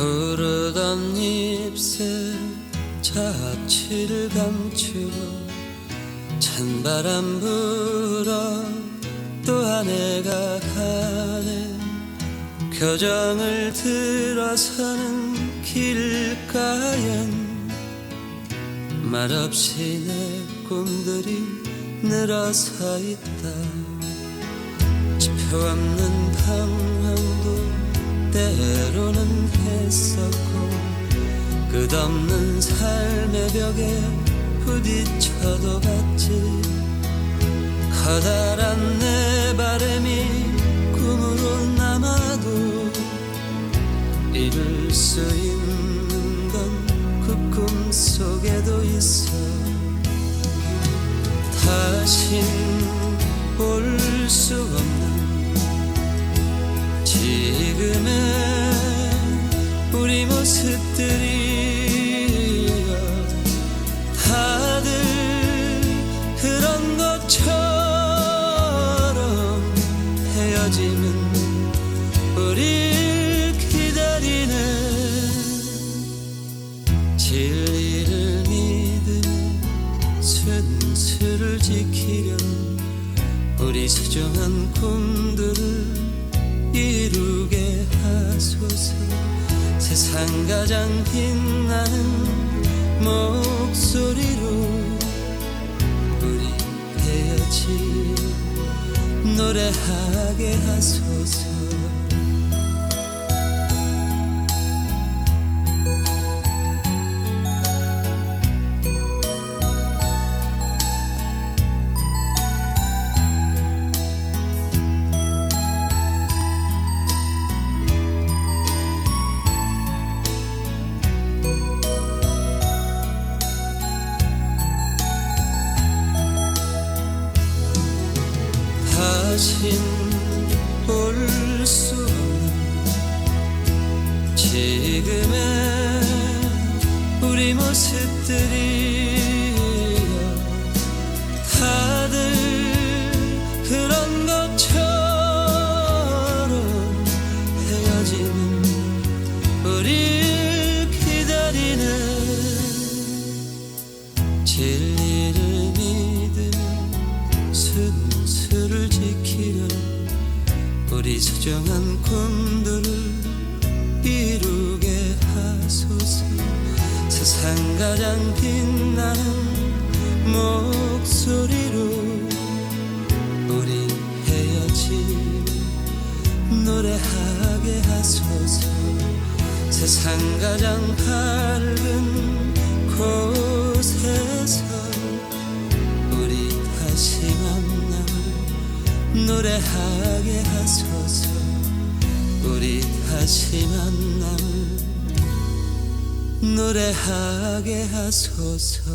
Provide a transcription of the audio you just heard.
흐르던 잎새 자취를 감추고 찬바람 불어 또 하늘가 가네 교정을 들어서는 길가엔 말없이 내 꿈들이 늘어서 있다. 지표 없는 방황 때로는 했었고 끝없는 삶의 벽에 부딪혀도 봤지 커다란 내 바람이 꿈으로 남아도 이룰 수 있는 건 그 꿈 속에도 있어. 다신 볼수 없는 지금의 우리 모습들이여 다들 그런 것처럼 헤어지면 우리 기다리는 진리를 믿으며 순수를 지키려 우리 소중한 꿈 가장 빛나는 목소리로 우리 헤어지 노래하게 하소서 다신 볼 수 없는 지금의 우리 모습들이여 다들 그런 것처럼 헤어지는 우리 기다리는 진리를 믿으며 순수를 지키려 우리 소중한 꿈들을 이루게 하소서. 세상 가장 빛나는 목소리로 우리 헤어짐 노래하게 하소서. 세상 가장 밝은 곳에서 우리 다시 만남을 노래하게 하소서 다시 만남을 노래하게 하소서